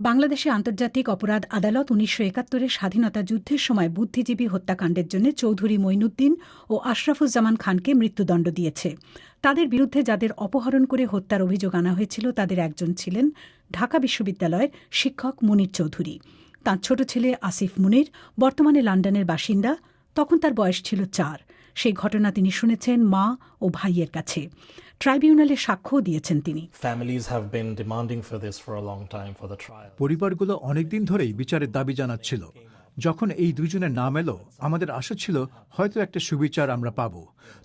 বাংলাদেশে আন্তর্জাতিক অপরাধ আদালত উনিশশো একাত্তরের স্বাধীনতা যুদ্ধের সময় বুদ্ধিজীবী হত্যাকাণ্ডের জন্য চৌধুরী মঈনুদ্দিন ও আশরাফুজ্জামান খানকে মৃত্যুদণ্ড দিয়েছে। তাদের বিরুদ্ধে যাদের অপহরণ করে হত্যার অভিযোগ আনা হয়েছিল, তাদের একজন ছিলেন ঢাকা বিশ্ববিদ্যালয়ের শিক্ষক মুনির চৌধুরী। তাঁর ছোট ছেলে আসিফ মুনির বর্তমানে লন্ডনের বাসিন্দা, তখন তার বয়স ছিল চার। সেই ঘটনা তিনি শুনেছেন মা ও ভাইয়ের কাছে। ট্রাইব্যুনালে সাক্ষ্যও দিয়েছেন তিনি। Families have been demanding for this for a long time for the trial. পরিবারগুলো অনেকদিন ধরেই বিচারের দাবি জানাচ্ছিল। যখন এই দুজনের নাম এলো আমাদের আশা ছিল হয়তো একটা সুবিচার আমরা পাব।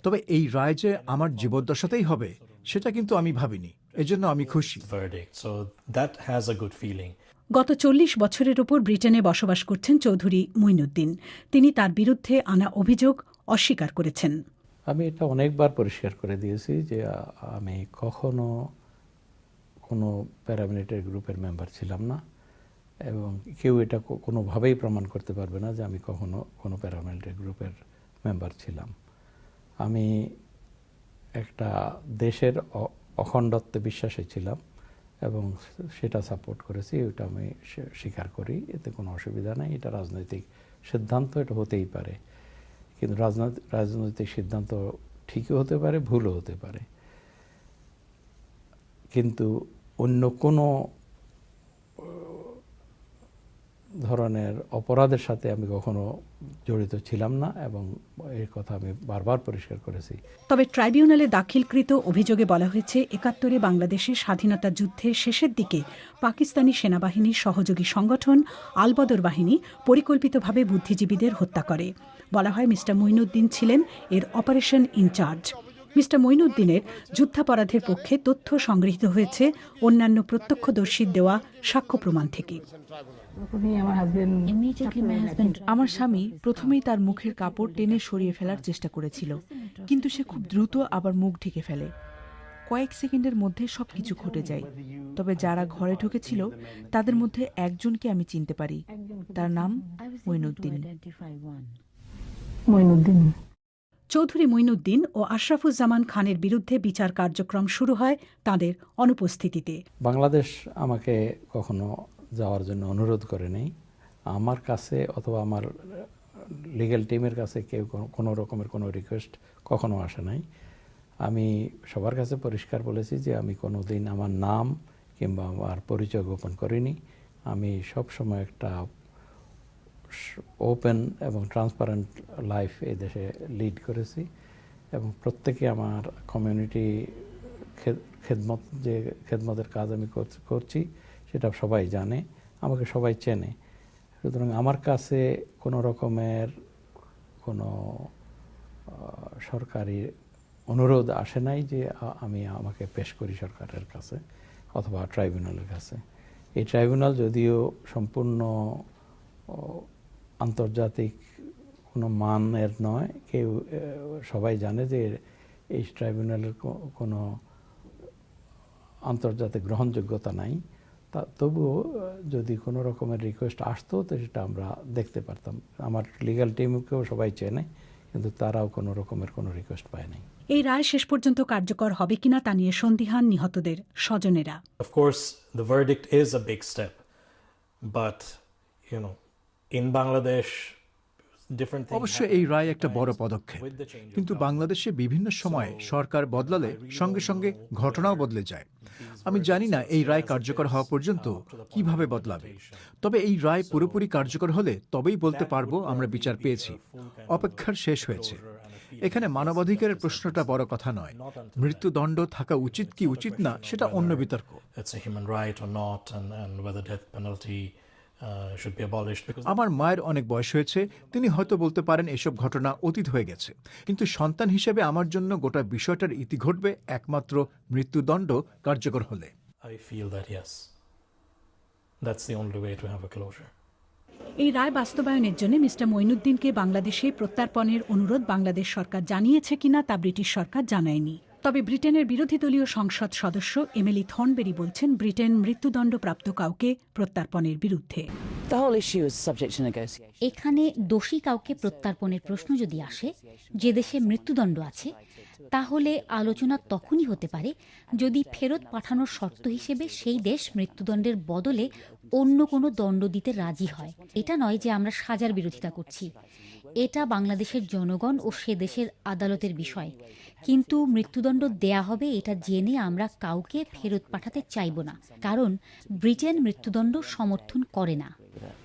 তবে এই রায় যে আমার জীবদ্দশাতেই হবে সেটা কিন্তু আমি ভাবিনি। এজন্য আমি খুশি। Verdict. So that has a good feeling. গত চল্লিশ বছরের ওপর ব্রিটেনে বসবাস করছেন চৌধুরী মুইনুদ্দিন তিনি তার বিরুদ্ধে আনা অভিযোগ অস্বীকার করেছেন। আমি এটা অনেকবার পরিষ্কার করে দিয়েছি যে আমি কখনো কোনো প্যারামিলিটারি গ্রুপের মেম্বার ছিলাম না এবং কেউ এটা কোনোভাবেই প্রমাণ করতে পারবে না যে আমি কখনো কোনো প্যারামিলিটারি গ্রুপের মেম্বার ছিলাম। আমি একটা দেশের অখণ্ডত্বে বিশ্বাসী ছিলাম এবং সেটা সাপোর্ট করেছি ওটা আমি স্বী- স্বীকার করি, এতে কোনো অসুবিধা নেই, এটা রাজনৈতিক সিদ্ধান্ত, এটা হতেই পারে। কিন্তু রাজনৈতিক রাজনৈতিক সিদ্ধান্ত ঠিকই হতে পারে ভুলও হতে পারে। কিন্তু অন্য কোনো ধরনের অপরাধের সাথে আমি কখনো জড়িত ছিলাম না এবং এই কথা আমি বারবার পরিষ্কার করেছি। তবে ট্রাইব্যুনালে দাখিলকৃত অভিযোগে বলা হয়েছে, একাত্তরে বাংলাদেশের স্বাধীনতা যুদ্ধের শেষের দিকে পাকিস্তানি সেনাবাহিনীর সহযোগী সংগঠন আলবদর বাহিনী পরিকল্পিতভাবে বুদ্ধিজীবীদের হত্যা করে। বলা হয়, মিস্টার মঈনুদ্দিন ছিলেন এর অপারেশন ইনচার্জ। মিস্টার মঈনুদ্দিনের যুদ্ধাপরাধের পক্ষে তথ্য সংগৃহীত হয়েছে অন্যান্য প্রত্যক্ষদর্শীর দেওয়া সাক্ষ্য প্রমাণ থেকে। আমার স্বামী প্রথমেই তার মুখের কাপড় টেনে সরিয়ে ফেলার চেষ্টা করেছিল কিন্তু সে খুব দ্রুত আবার মুখ ঢেকে ফেলে। কয়েক সেকেন্ডের মধ্যে সবকিছু ঘটে যায় তবে যারা ঘরে ঢুকেছিল তাদের মধ্যে একজনকে আমি চিনতে পারি তার নাম মইনুদ্দিন চৌধুরী মঈনুদ্দিন ও আশরাফুজ্জামান খানের বিরুদ্ধে বিচার কার্যক্রম শুরু হয় তাদের অনুপস্থিতিতে। বাংলাদেশ আমাকে কখনো যাওয়ার জন্য অনুরোধ করে নেই। আমার কাছে অথবা আমার লিগ্যাল টিমের কাছে কেউ কোনো- রকমের কোনো রিকোয়েস্ট কখনো আসে নাই। আমি সবার কাছে পরিষ্কার বলেছি যে আমি কোনো দিন আমার নাম কিংবা আমার পরিচয় গোপন করিনি। আমি সব সময় একটা ওপেন এবং ট্রান্সপারেন্ট লাইফ এই দেশে লিড করেছি এবং প্রত্যেকে আমার কমিউনিটি খেদমত যে খেদমতের কাজ আমি কর- করছি সেটা সবাই জানে, আমাকে সবাই চেনে। সুতরাং আমার কাছে কোনো রকমের কোনো সরকারি অনুরোধ আসে নাই যে আমি আমাকে পেশ করি সরকারের কাছে অথবা ট্রাইব্যুনালের কাছে। এই ট্রাইব্যুনাল যদিও সম্পূর্ণ আন্তর্জাতিক কোনো মানের নয়। কেউ সবাই জানে যে এই ট্রাইব্যুনালের কোনো আন্তর্জাতিক গ্রহণযোগ্যতা নাই। তা তবুও যদি কোনো রকমের রিকোয়েস্ট আসতো তো সেটা আমরা দেখতে পারতাম। আমার লিগ্যাল টিমকেও সবাই চেনে কিন্তু তারাও কোনো রকমের কোনো রিকোয়েস্ট পায় নাই। এই রায় শেষ পর্যন্ত কার্যকর হবে কিনা তা নিয়ে সন্দিহান নিহতদের স্বজনেরা। Of the verdict is is big step but but you in Bangladesh, অবশ্য এই রায় একটা বড় পদক্ষেপ। কিন্তু বাংলাদেশে বিভিন্ন সময়ে সরকার বদলালে সঙ্গে সঙ্গে ঘটনাও বদলে যায়। আমি জানি না এই রায় কার্যকর হওয়া পর্যন্ত কীভাবে বদলাবে। তবে এই রায় পুরোপুরি কার্যকর হলে তবেই বলতে পারব আমরা বিচার পেয়েছি। অপেক্ষার শেষ হয়েছে। এখানে মানবাধিকারের প্রশ্নটা বড় কথা নয়। মৃত্যুদণ্ড থাকা উচিত কি উচিত না সেটা অন্য বিতর্ক। Uh, should be abolished. Because আমার মায়ের অনেক বয়স হয়েছে তিনি হয়তো বলতে পারেন এসব ঘটনা অতীত হয়ে গেছে কিন্তু সন্তান হিসেবে আমার জন্য গোটা বিষয়টার ইতি ঘটবে একমাত্র মৃত্যুদণ্ড কার্যকর হলে I feel that yes, that's the only way to have a closure. এই রায় বাস্তবায়নের জন্য মিস্টার মঈনুদ্দিনকে বাংলাদেশে প্রত্যার্পণের অনুরোধ বাংলাদেশ সরকার জানিয়েছে কিনা তা ব্রিটিশ সরকার জানায়নি তবে ব্রিটেনের বিরোধী দলীয় সংসদ সদস্য এমেলি থনবেরি বলছেন ব্রিটেন মৃত্যুদণ্ডপ্রাপ্ত কাউকে প্রত্যার্পণের বিরুদ্ধে। এখানে দোষী কাউকে প্রত্যার্পণের প্রশ্ন যদি আসে, যে দেশে মৃত্যুদণ্ড আছে, তাহলে আলোচনা তখনই হতে পারে যদি ফেরত পাঠানোর শর্ত হিসেবে সেই দেশ মৃত্যুদণ্ডের বদলে অন্য কোনো দণ্ড দিতে রাজি হয়। এটা নয় যে আমরা সাজার বিরোধিতা করছি। এটা বাংলাদেশের জনগণ ও সে দেশের আদালতের বিষয়। কিন্তু মৃত্যুদণ্ড দেয়া হবে এটা জেনে আমরা কাউকে ফেরত পাঠাতে চাইব না। কারণ ব্রিটেন মৃত্যুদণ্ড সমর্থন করে না। that.